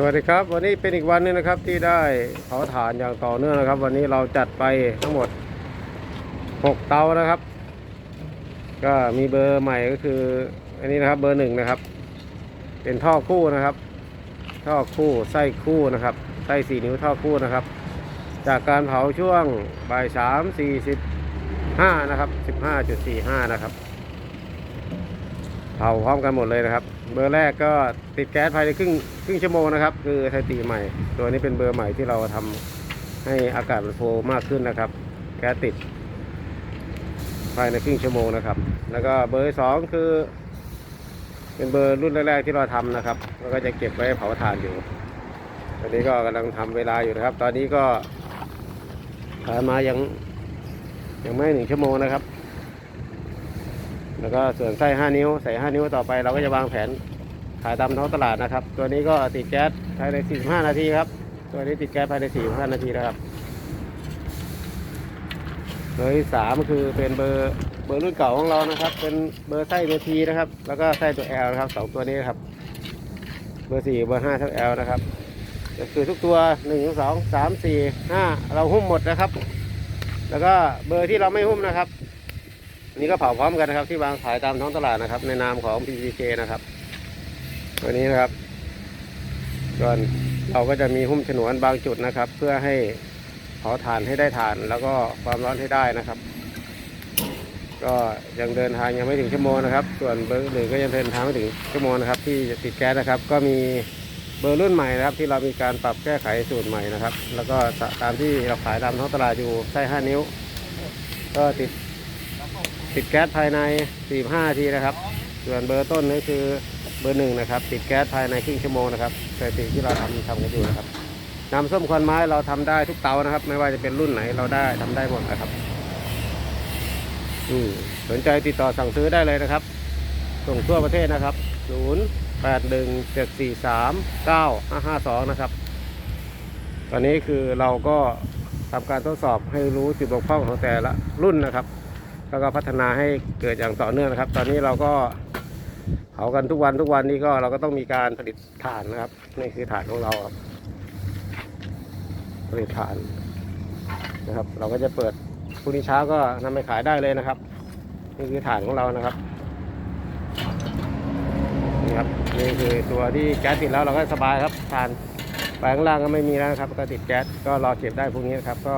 สวัสดีครับ วันนี้เป็นอีกวันนึงนะครับที่ได้เผาถ่านอย่างต่อเนื่องนะครับ วันนี้เราจัดไปทั้งหมด 6 เตานะครับ ก็มีเบอร์ใหม่ก็คือ อันนี้นะครับเบอร์หนึ่งนะครับ เป็นท่อคู่นะครับ ท่อคู่ไส้คู่นะครับไส้สี่นิ้วท่อคู่นะครับ จากการเผาช่วงบ่ายสามสี่สิบห้านะครับสิบห้าจุดสี่ห้านะครับ เผาพร้อมกันหมดเลยนะครับ เบอร์แรกก็ติดแก๊สภายในครึ่งครึ่งชั่วโมงนะครับ คือไทตีใหม่ ตัวนี้เป็นเบอร์ใหม่ที่เราทำให้อากาศมันโฟล์มากขึ้นนะครับ แก๊สติด ภายในครึ่งชั่วโมงนะครับ แล้วก็เบอร์สองคือ เป็นเบอร์รุ่นแรกๆที่เราทำนะครับ แล้วก็จะเก็บไว้เผาถ่านอยู่ตอนนี้ก็กำลังทำเวลาอยู่นะครับ ตอนนี้ก็ผ่านมายังยังไม่หนึ่งชั่วโมงนะครับ แล้วก็ส่วนไส้5นิ้วใส่ 5 นิ้วต่อไปเราก็จะวางแผนขายตามท้องตลาดนะครับ ตัวนี้ก็ติดแก๊สภายใน 45 นาทีครับ ตัวนี้ติดแก๊สภายใน 45 นาทีนะครับเบอร์ที่สามคือเป็นเบอร์เบอร์รุ่นเก่าของเรานะครับ เป็นเบอร์ไส้เวทีนะครับ แล้วก็ไส้ตัว L นะครับสองตัวนี้นครับ เบอร์สี่เบอร์ห้าเท่า L นะครับก็คือทุกตัวหนึ่งสองสามสี่ห้าเราหุ้มหมดนะครับ แล้วก็เบอร์ที่เราไม่หุ้มนะครับ อันนี้ก็เผาพร้อมกันนะครับ ที่วางขายตามท้องตลาดนะครับ ในนามของ PPK นะครับ ตัวนี้นะครับส่วนเราก็จะมีหุ้มฉนวนบางจุดนะครับ เพื่อให้เผาถ่านให้ได้ถ่าน แล้วก็ความร้อนให้ได้นะครับ ก็ยังเดินทางยังไม่ถึงชั่วโมงนะครับ ส่วนเบอร์หนึ่งก็ยังเดินทางไม่ถึงชั่วโมงนะครับ ที่จะติดแก๊สนะครับ ก็มีเบอร์รุ่นใหม่นะครับ ที่เรามีการปรับแก้ไขสูตรใหม่นะครับ แล้วก็ตามที่เราขายตามท้องตลาดอยู่ไส้5นิ้ว ก็ติด ติดแก๊สภายใน 45นาทีนะครับ ส่วนเบอร์ต้นนี่คือเบอร์หนึ่งนะครับ ติดแก๊สภายในครึ่งชั่วโมงนะครับสถิติที่เราทำทำกันอยู่นะครับน้ำส้มควันไม้เราทำได้ทุกเตานะครับ ไม่ว่าจะเป็นรุ่นไหนเราได้ทำได้หมดนะครับอืสนใจติดต่อสั่งซื้อได้เลยนะครับ ส่งทั่วประเทศนะครับ 0 8 1 7 4 3 9 5 5 2 นะครับ ตอนนี้คือเราก็ทำการทดสอบให้รู้จุดบกพร่องของแต่ละรุ่นนะครับ แล้วก็พัฒนาให้เกิดอย่างต่อเนื่องนะครับ ตอนนี้เราก็เผากันทุกวันทุกวันนี้ก็เราก็ต้องมีการผลิตถ่านนะครับ นี่คือถ่านของเราครับผลิตถ่านนะครับ เราก็จะเปิดพรุ่งนี้เช้าก็นำไปขายได้เลยนะครับ นี่คือถ่านของเรานะครับนี่ครับนี่คือตัวที่แก๊สติดแล้วเราก็สบายครับถ่านไปข้างล่างก็ไม่มีแล้วนะครับ ก็ติดแก๊สก็รอเก็บได้พรุ่งนี้นะครับ ก็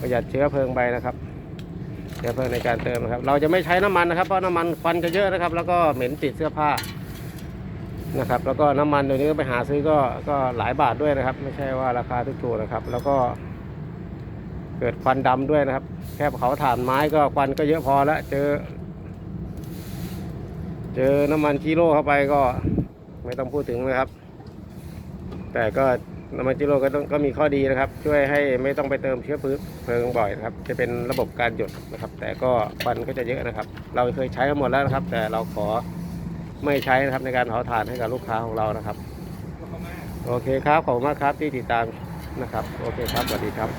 ประหยัดเชื้อเพลิงไปนะครับ เชื้อเพลิงในการเติมนะครับ เราจะไม่ใช้น้ำมันนะครับ เพราะน้ำมันควันจะเยอะนะครับ แล้วก็เหม็นติดเสื้อผ้านะครับ แล้วก็น้ำมันเดี๋ยวนี้ก็ไปหาซื้อก็ก็หลายบาทด้วยนะครับ ไม่ใช่ว่าราคาถูกๆนะครับ แล้วก็เกิดควันดำด้วยนะครับ แค่เผาถ่านไม้ก็ควันก็เยอะพอแล้วเจอ เจอน้ำมันกิโลเข้าไปก็ไม่ต้องพูดถึงนะครับ แต่ก็ น้ำมันจิโร่ก็ต้องก็มีข้อดีนะครับ ช่วยให้ไม่ต้องไปเติมเชื้อเพลิงบ่อยนะครับ จะเป็นระบบการหยดนะครับ แต่ก็ควันก็จะเยอะนะครับ เราเคยใช้มาหมดแล้วนะครับ แต่เราขอไม่ใช้นะครับในการเผาถ่านให้กับลูกค้าของเรานะครับ โอเคครับขอบคุณมากครับที่ติดตามนะครับ โอเคครับสวัสดีครับ